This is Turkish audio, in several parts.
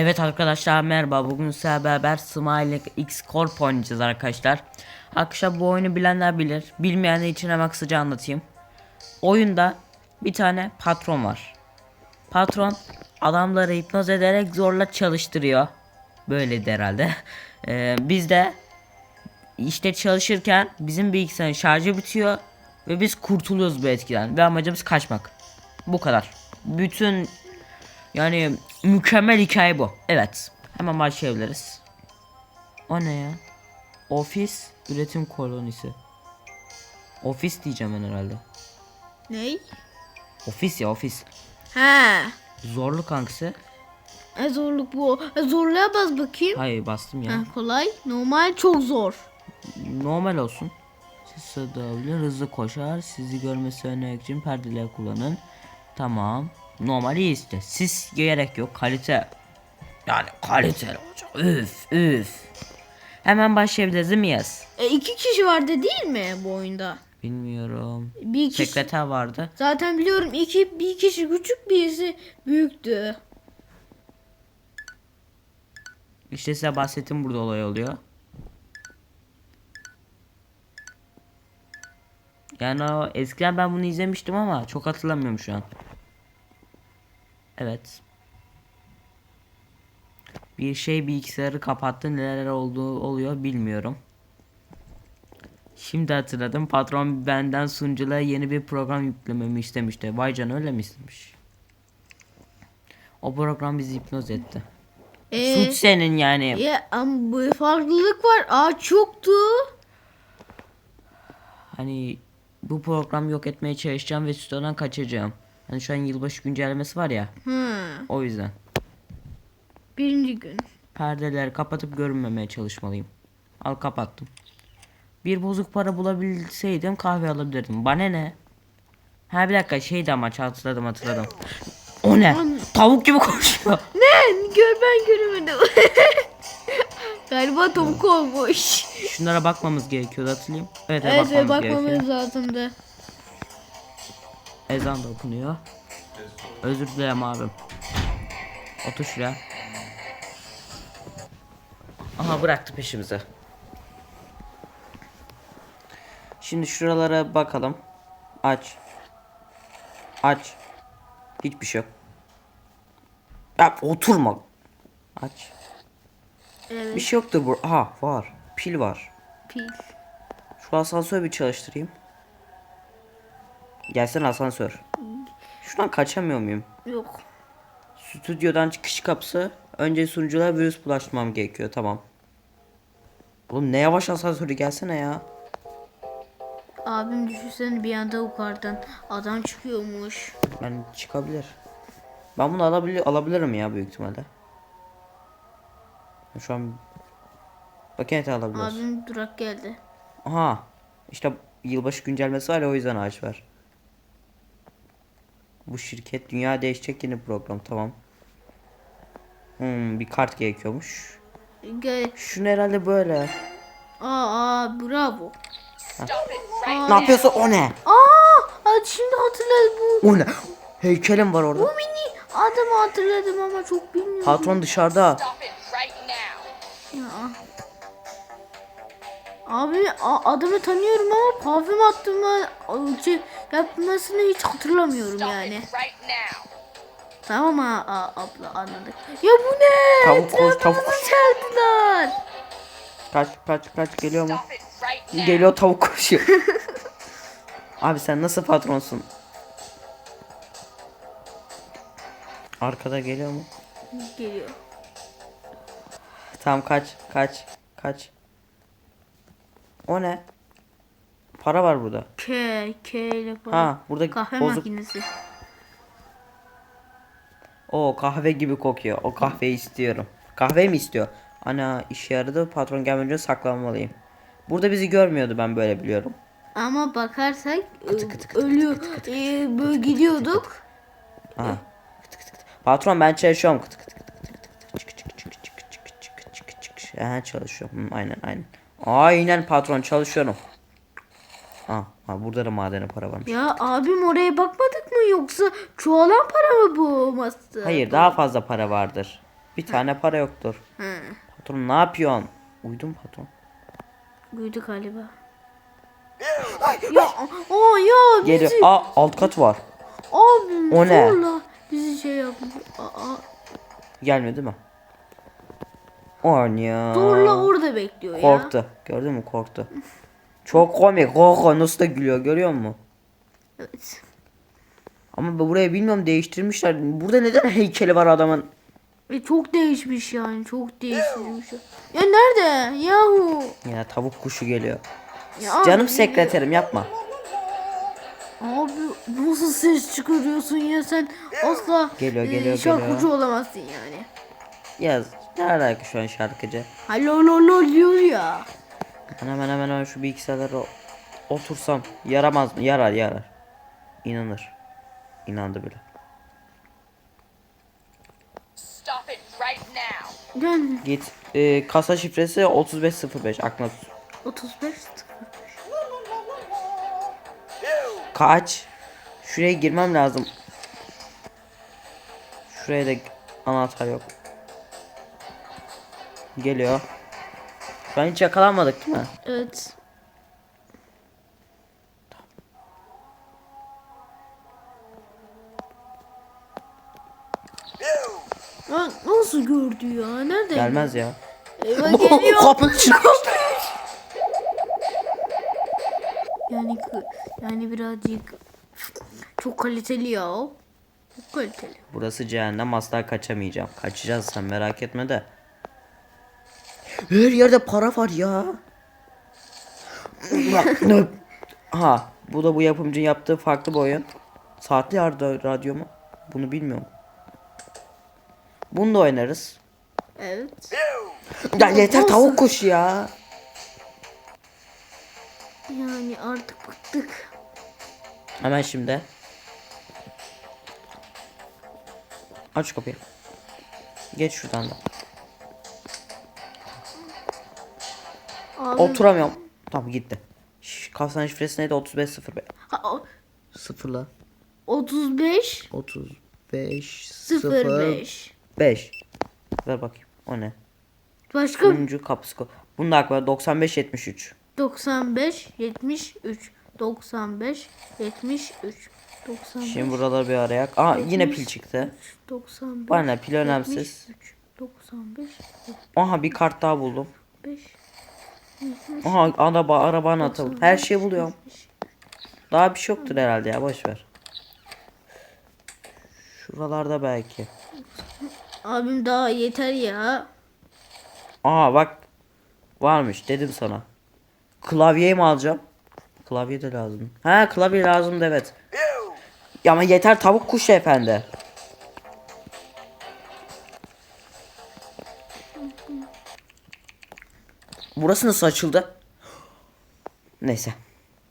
Evet arkadaşlar merhaba bugün sizlerle beraber Smile X Corp oynayacağız arkadaşlar. Arkadaşlar bu oyunu bilenler bilir. Bilmeyenler için hemen kısaca anlatayım. Oyunda bir tane patron var. Patron adamları hipnoz ederek zorla çalıştırıyor. Böyleydi herhalde. Ee, biz de işte çalışırken bizim bilgisayarın şarjı bitiyor ve biz kurtuluyoruz bu etkiden ve amacımız kaçmak. Bu kadar. Bütün yani mükemmel hikaye bu. Evet. Hemen başlayabiliriz. O ne ya? Ofis üretim kolonisi. Ofis diyeceğim ben herhalde. Ney? Ofis ya ofis. He. Zorluk hangisi? E zorluk bu. E zorluğa bas bakayım. Hayır bastım ya. Ha, kolay. Normal çok zor. Normal olsun. Siz sığdırabilir, hızlı koşar. Sizi görmesi önlemek için perdeler kullanın. Tamam. Normal iyi işte. Siz gerek yok. Kalite. Yani kaliteli olacak. Üf üf. Hemen başlayabiliriz değil miyiz? E iki kişi vardı değil mi bu oyunda? Bilmiyorum. Bir kişi. Sekreter vardı. Zaten biliyorum iki bir kişi küçük birisi büyüktü. İşte size bahsettiğim burada olay oluyor. Yani o eskiden ben bunu izlemiştim ama çok hatırlamıyorum şu an. Evet. Bir şey bilgisayarı kapattı neler olduğu oluyor bilmiyorum. Şimdi hatırladım patron benden sunuculara yeni bir program yüklememi istemişti. Vay can öyle mi istemiş? O program bizi hipnoz etti. E, Suç senin yani. ya ama bu farklılık var. Ağaç yoktu. Hani bu program yok etmeye çalışacağım ve stüdyodan kaçacağım. Hani şu an yılbaşı güncellemesi var ya. Hı. O yüzden. Birinci gün. Perdeleri kapatıp görünmemeye çalışmalıyım. Al kapattım. Bir bozuk para bulabilseydim kahve alabilirdim. Bana ne? Ha bir dakika şeydi ama hatırladım hatırladım. O ne? Tavuk gibi koşuyor. Ne? Gör ben göremedim. Galiba tavuk olmuş. Şunlara bakmamız gerekiyordu hatırlayayım. Evet, evet, Evet bakmamız, ve gerekiyor. bakmamız lazımdı. Ezan da okunuyor. Özür dilerim abim. Otur şuraya. Aha bıraktı peşimize. Şimdi şuralara bakalım. Aç. Aç. Hiçbir şey yok. Ya oturma. Aç. Evet. Bir şey yoktur bu. Aha var. Pil var. Pil. Şu asansörü bir çalıştırayım. Gelsin asansör. Şuradan kaçamıyor muyum? Yok. Stüdyodan çıkış kapısı. Önce sunuculara virüs bulaştırmam gerekiyor. Tamam. Oğlum ne yavaş asansörü gelsene ya. Abim düşünsene bir anda yukarıdan adam çıkıyormuş. Yani çıkabilir. Ben bunu alabilir alabilirim ya büyük ihtimalle. Şu an Bakayım alabiliriz. Abim durak geldi. Aha. İşte yılbaşı güncellemesi var ya o yüzden ağaç var. Bu şirket dünya değişecek yeni program tamam. Hmm, bir kart gerekiyormuş. Gel. Şunu herhalde böyle. Aa, aa bravo. Ne yapıyorsun o ne? Aa, şimdi hatırladım bu. O ne? Heykelim var orada. Bu mini adamı hatırladım ama çok bilmiyorum. Patron dışarıda. Abi adamı tanıyorum ama parfüm attığımı şey, yapmasını hiç hatırlamıyorum yani. Tamam ha a- abla anladık. Ya bu ne? Tavuk koş, tavuk koş. Çeldiler. Kaç kaç kaç geliyor mu? Geliyor tavuk koşuyor. Abi sen nasıl patronsun? Arkada geliyor mu? Geliyor. Tamam kaç kaç kaç. O ne? Para var burada. K, K ile para. Ha, burada kahve bozuk... makinesi. O kahve gibi kokuyor. O kahveyi istiyorum. Kahve mi istiyor? Ana işe yaradı. Patron gelmeden önce saklanmalıyım. Burada bizi görmüyordu ben böyle biliyorum. Ama bakarsak ölüyor. Ee, böyle gidiyorduk. Ha. Patron ben çalışıyorum. Ha çalışıyorum. Aynen aynen. Aynen patron çalışıyorum. Ha, ha burada da madene para varmış. Ya abim oraya bakmadık mı yoksa çoğalan para mı bu olması? Hayır daha fazla para vardır. Bir tane para yoktur. He. Patron ne yapıyorsun? Uydum patron. Buydu galiba. ya o ya bizi Geliyor. Aa alt kat var. abi O ne? bizi şey yapıyor. Aa, Gelmiyor değil mi? Oynuyor. zorla orada bekliyor ya. Korktu. Gördün mü korktu. Çok komik. Korku nasıl da gülüyor görüyor musun? Evet. Ama bu- buraya bilmiyorum değiştirmişler. Burada neden heykeli var adamın? E, çok değişmiş yani çok değişmiş. Ya nerede? Yahu. Ya tavuk kuşu geliyor. Ya Canım abi, sekreterim yapma. Abi nasıl ses çıkarıyorsun ya sen asla Geliyor, e, geliyor, şarkıcı geliyor. olamazsın yani. Yaz. Ne alaka şu an şarkıcı? Halo lo lo diyor ya. Hemen hemen hemen şu bilgisayarlara otursam yaramaz mı? Yarar yarar. İnanır. İnandı bile. Stop it right now. Yani Git. Ee, kasa şifresi 3505 aklına tut. 35 Kaç? Şuraya girmem lazım. Şuraya da anahtar yok. Geliyor. Ben hiç yakalanmadık değil mi? Evet. Ya nasıl gördü ya? Nerede? Gelmez ya. Eyvah geliyor. Kapı yani yani birazcık çok kaliteli ya. Çok kaliteli. Burası cehennem asla kaçamayacağım. Kaçacağız sen merak etme de. Her yerde para var ya. ha bu da bu yapımcı yaptığı farklı bir oyun. Saatli radyo, radyo mu? Bunu bilmiyorum. Bunu da oynarız. Evet. Ya yeter tavuk kuş ya. Yani artık bıktık. Hemen şimdi. Aç kapıyı. Geç şuradan da. Abi, Oturamıyorum. Tamam gitti. Şş, kasanın şifresi neydi? 3505. Ha, o- Sıfırla. 35 35 05. 5. Ver bakayım. O ne? Başka Sonuncu kapısı. ko- Bunun da aklı 95 73. 95 73 95 73 95 Şimdi buraları bir arayak. Aa yine pil çıktı. 95 Bana pil önemsiz. 73, 95 Aha bir kart daha buldum. 75 Aha araba araba anahtarı. Her şeyi buluyorum. Daha bir şey yoktur herhalde ya boş ver. Şuralarda belki. Abim daha yeter ya. Aa bak. Varmış dedim sana. Klavyeyi mi alacağım? Klavye de lazım. Ha klavye lazımdı evet. Ya ama yeter tavuk kuşu efendi. Burası nasıl açıldı? Neyse.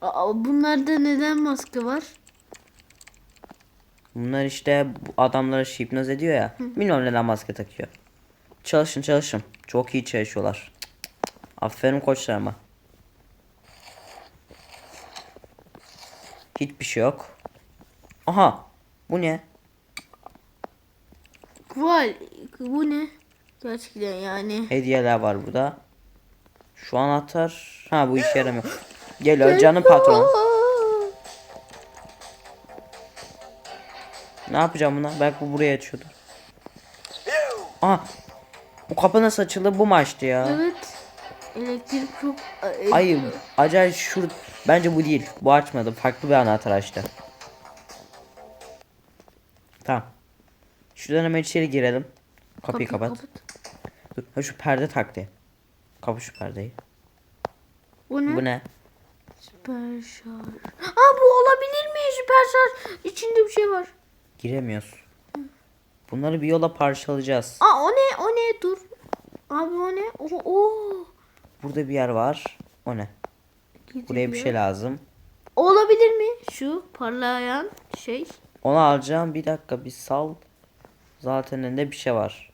Aa, bunlarda neden maske var? Bunlar işte adamları hipnoz ediyor ya. Bilmiyorum neden maske takıyor. Çalışın çalışın. Çok iyi çalışıyorlar. Aferin koçlarıma. Hiçbir şey yok. Aha. Bu ne? Kuval bu ne? Gerçekten yani. Hediyeler var burada. Şu anahtar. Ha bu işe yaramıyor. Geliyor canım patron. Ne yapacağım buna? Belki bu buraya açıyordu. Aha. Bu kapı nasıl açıldı? Bu mu açtı ya? Evet. Elektrik çok... e, Hayır. Acayip şur... Bence bu değil. Bu açmadı. Farklı bir anahtar açtı. Tamam. Şuradan hemen içeri girelim. Kapıyı kapat. Dur. Ha şu perde taktı. Kapı şu perdeyi. Bu ne? Bu ne? Süper şarj. Aa bu olabilir mi? Süper şarj. İçinde bir şey var. Giremiyoruz. Bunları bir yola parçalayacağız. Aa o ne? O ne? Dur. Abi o ne? O, o. Burada bir yer var. O ne? Buraya bir şey lazım. Olabilir mi? Şu parlayan şey. Onu alacağım. Bir dakika bir sal. Zaten elinde bir şey var.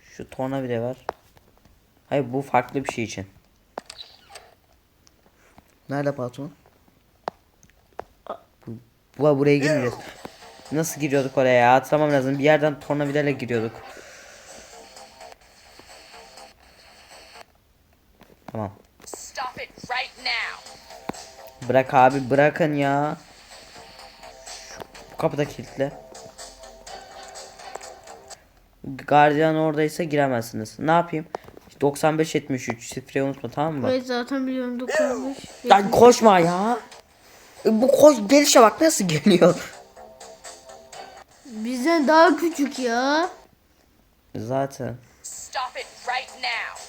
Şu tornavida var. Hayır bu farklı bir şey için. Nerede patron? Bu, bu buraya girmeyeceğiz. Nasıl giriyorduk oraya ya? Hatırlamam lazım. Bir yerden tornavidayla giriyorduk. Tamam. Stop it right now. Bırak abi bırakın ya. Bu kapıda kilitli. Gardiyan oradaysa giremezsiniz. Ne yapayım? 95 73 şifreyi unutma tamam mı? Evet zaten biliyorum dokunmuş. Lan koşma ya. E, Bu koş gelişe bak nasıl geliyor. Bizden daha küçük ya. Zaten. Stop it right now.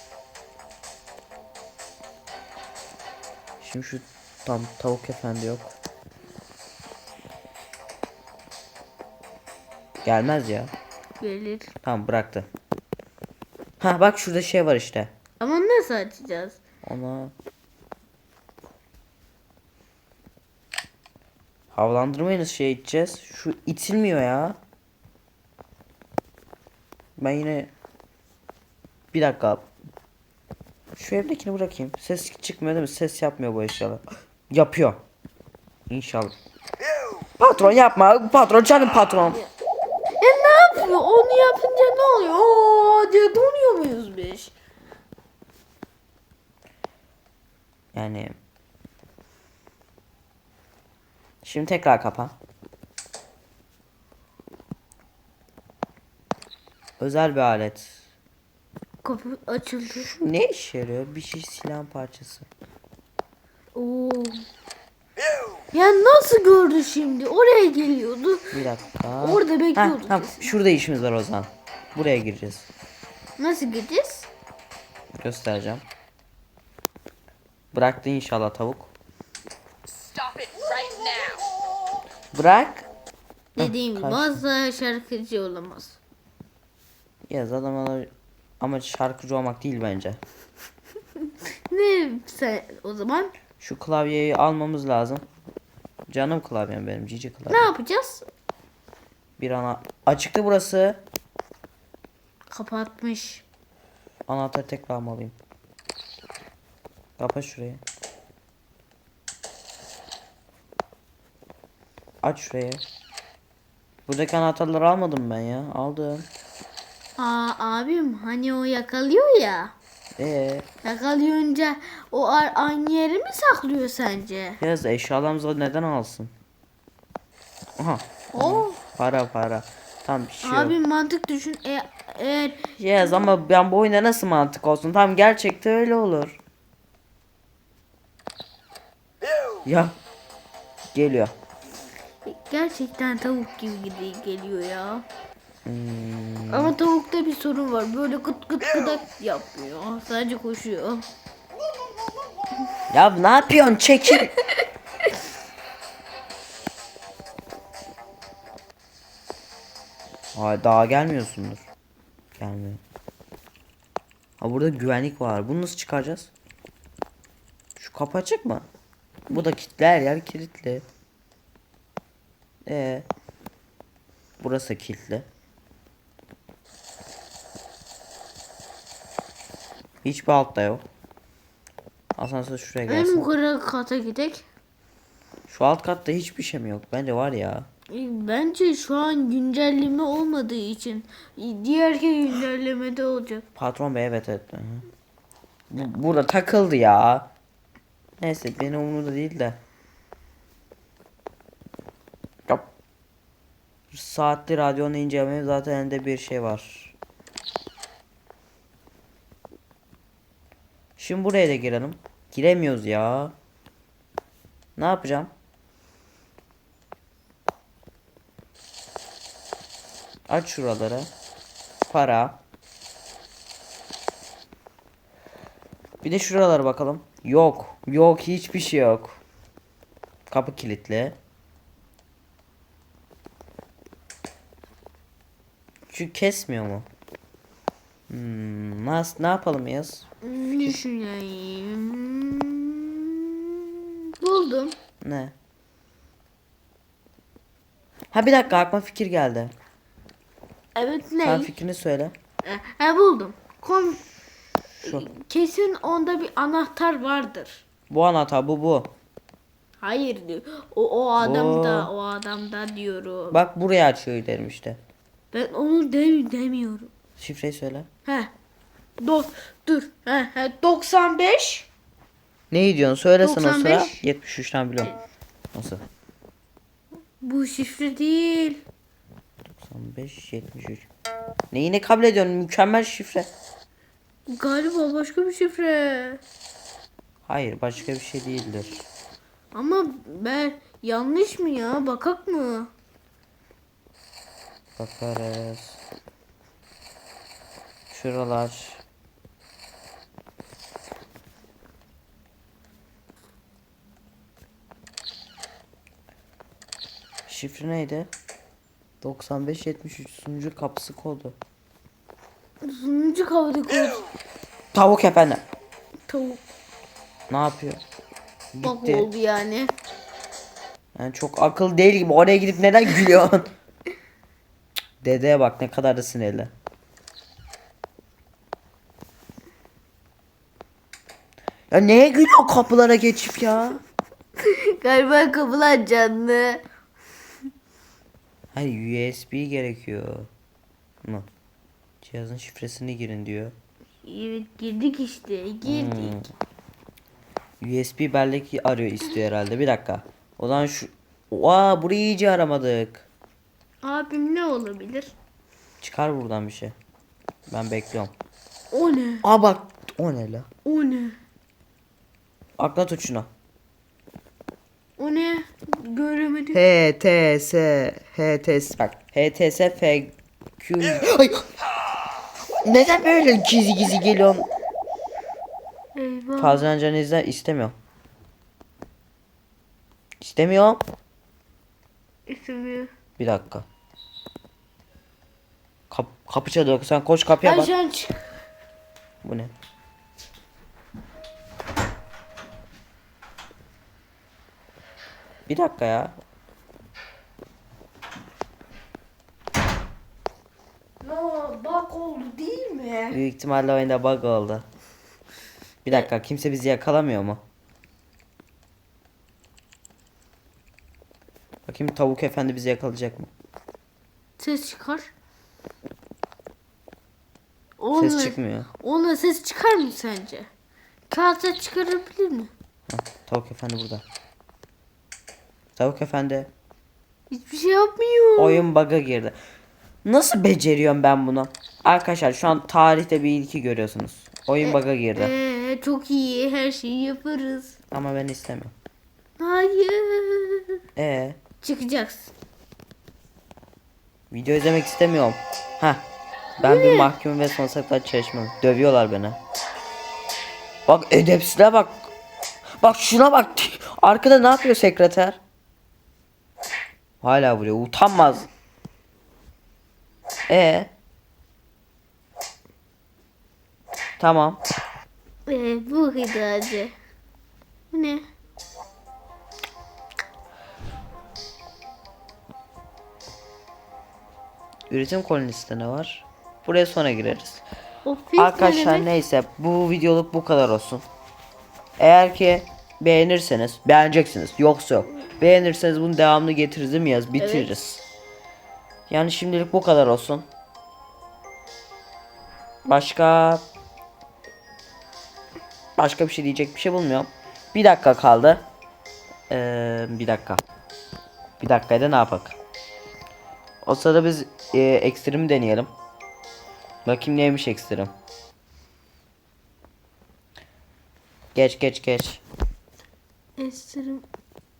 Şimdi şu tam tavuk efendi yok. Gelmez ya. Gelir. Tamam bıraktı. Ha bak şurada şey var işte. Ama nasıl açacağız? Ona Havalandırmayı şey içeceğiz. Şu itilmiyor ya. Ben yine bir dakika. Şu evdekini bırakayım. Ses çıkmıyor değil mi? Ses yapmıyor bu eşyalar. Yapıyor. İnşallah. Patron yapma. Patron canım patron. E ne yapıyor? Onu yapınca ne oluyor? Oo diye donuyor muyuz biz? Yani Şimdi tekrar kapa. Özel bir alet. Kapı açıldı. Şu ne işe yarıyor? Bir şey silah parçası. Oo. Ya nasıl gördü şimdi? Oraya geliyordu. Bir dakika. Orada Ha, bekliyordu ha, kesin. şurada işimiz var o zaman. Buraya gireceğiz. Nasıl gideceğiz? Göstereceğim. Bıraktı inşallah tavuk. Stop it right now. Bırak. Dediğim gibi asla şarkıcı olamaz. Ya zaten ama- ama şarkıcı olmak değil bence. Ne sen o zaman? Şu klavyeyi almamız lazım. Canım klavyem benim cici Ne klavyem. yapacağız? Bir ana açıktı burası. Kapatmış. Anahtarı tekrar almalıyım. Kapa şurayı. Aç şurayı. Buradaki anahtarları almadım ben ya. Aldım. Aa abim hani o yakalıyor ya. Ee, Yakalayınca o aynı yeri mi saklıyor sence? yaz eşyalarımızı neden alsın? Aha. O Para para. Tam bir şey yok. abim mantık düşün. E- eğer Yaz ama ben bu oyunda nasıl mantık olsun? Tam gerçekte öyle olur. Ya. Geliyor. gerçekten tavuk gibi geliyor ya. Hmm, Ama tavukta bir sorun var. Böyle gıt gıt gıdak yapmıyor. Sadece koşuyor. Ya ne yapıyorsun? Çekil. Ay daha gelmiyorsundur. Gelmiyor. Ha burada güvenlik var. Bunu nasıl çıkaracağız? Şu kapı açık mı? Bu da kilitli her yer kilitli. Ee, burası kilitli. Hiçbir altta yok. Asansör şuraya En gelsin. yukarı kata gidek. Şu alt katta hiçbir şey mi yok? Bence var ya. E, Bence şu an güncelleme olmadığı için e, diğerki güncellemede olacak. Patron bey evet evet. Hı hı. Bu, burada takıldı ya. Neyse benim umurumda değil de. Yap. Saatli radyonun incelemeye zaten elinde bir şey var. Şimdi buraya da girelim. Giremiyoruz ya. Ne yapacağım? Aç şuraları. Para. Bir de şuralara bakalım. Yok. Yok hiçbir şey yok. Kapı kilitli. Şu kesmiyor mu? Hmm, nasıl ne yapalım yaz? Düşüneyim. Buldum. Ne? Ha bir dakika aklıma fikir geldi. Evet Sen ne? fikrini söyle. E, buldum. Kom Şu. Kesin onda bir anahtar vardır. Bu anahtar bu bu. Hayır diyor. O, o adam da Oo. o adam da diyorum. Bak buraya açıyor derim işte. Ben onu de, demiyorum. Şifreyi söyle. He. Do, dur. He, he, 95 Neyi diyorsun? Söylesene o sıra. 95. 73'ten biliyorum. Nasıl? bu şifre değil. 95 73. Neyini kabul ediyorsun? Mükemmel şifre. Galiba başka bir şifre. Hayır başka bir şey değildir. Ama ben yanlış mı ya? Bakak mı? Bakarız. Şuralar. Şifre neydi? 95 73 sunucu kapısı kodu. Sunucu kavga koydu. Tavuk efendim. Tavuk Ne yapıyor? bak Gitti. oldu yani. Yani çok akıl değil gibi oraya gidip neden gülüyorsun? Dedeye bak ne kadar da sinirli. Ya neye gülüyor kapılara geçip ya? Galiba kapılar canlı. Hayır USB gerekiyor. Mı? Cihazın şifresini girin diyor. Evet girdik işte girdik. USB bellek arıyor istiyor herhalde. Bir dakika. O zaman şu... Aa burayı iyice aramadık. Abim ne olabilir? Çıkar buradan bir şey. Ben bekliyorum. O ne? Aa bak. O ne la? O ne? Aklına tut şunu. O ne? Göremedim. H T S H T S bak H T S F Q Ay! Neden böyle gizli gizli geliyorsun? Eyvah. Fazla canı izle istemiyorum. İstemiyorum. İstemiyor. Bir dakika. Kap kapı çalıyor. Sen koş kapıya bak. Ajan çık. Bu ne? Bir dakika ya. No, bak oldu değil mi? Büyük ihtimalle oyunda bug oldu. Bir dakika kimse bizi yakalamıyor mu? Bakayım tavuk efendi bizi yakalayacak mı? Ses çıkar. Onunla, Ses çıkmıyor. Onunla ses çıkar mı sence? Kağıt ses çıkarabilir mi? Heh, tavuk efendi burada. Tavuk efendi. Hiçbir şey yapmıyor. Oyun bug'a girdi. Nasıl beceriyorum ben bunu? Arkadaşlar şu an tarihte bir ilki görüyorsunuz. Oyun bug'a girdi. Ee, çok iyi her şeyi yaparız. Ama ben istemiyorum. Hayır. Ee, Çıkacaksın. video izlemek istemiyorum. Ha. Ben bir mahkum ve son saklar çalışmam. Dövüyorlar beni. Bak edepsizle bak. Bak şuna bak. Arkada ne yapıyor sekreter? Hala vuruyor. Utanmaz. E. Tamam. Ee, bu hidacı. Bu ne? Üretim kolonisinde ne var? Buraya sonra gireriz. O fil Arkadaşlar denemek- neyse bu videoluk bu kadar olsun. Eğer ki beğenirseniz beğeneceksiniz yoksa yok. Beğenirseniz bunun devamını getiririz değil mi yaz bitiririz. Yani şimdilik bu kadar olsun. Başka başka bir şey diyecek bir şey bulmuyorum. Bir dakika kaldı. Ee, bir dakika. Bir dakikada ne yapak? O sırada biz e, ekstremi deneyelim. Bakayım neymiş ekstrem. Geç geç geç. Estirim.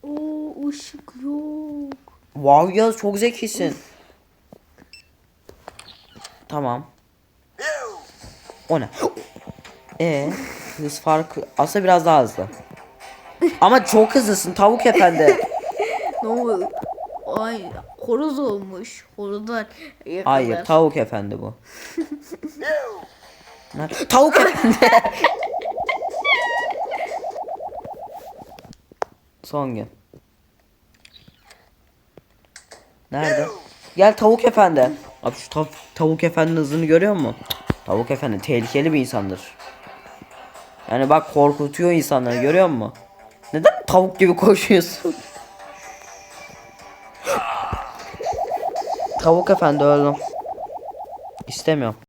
Oo ışık yok. Wow ya çok zekisin. Tamam. O ne? E hız farkı aslında biraz daha hızlı. Ama çok hızlısın tavuk efendi. Ne oldu? Ay horoz olmuş. Horozlar yakalar. Hayır tavuk efendi bu. Nerede? Tavuk efendi. Son gün. Nerede? Gel tavuk efendi. Abi şu tav tavuk efendi hızını görüyor musun? Tavuk efendi tehlikeli bir insandır. Yani bak korkutuyor insanları görüyor musun? Neden tavuk gibi koşuyorsun? tavuk efendi öldüm. İstemiyorum.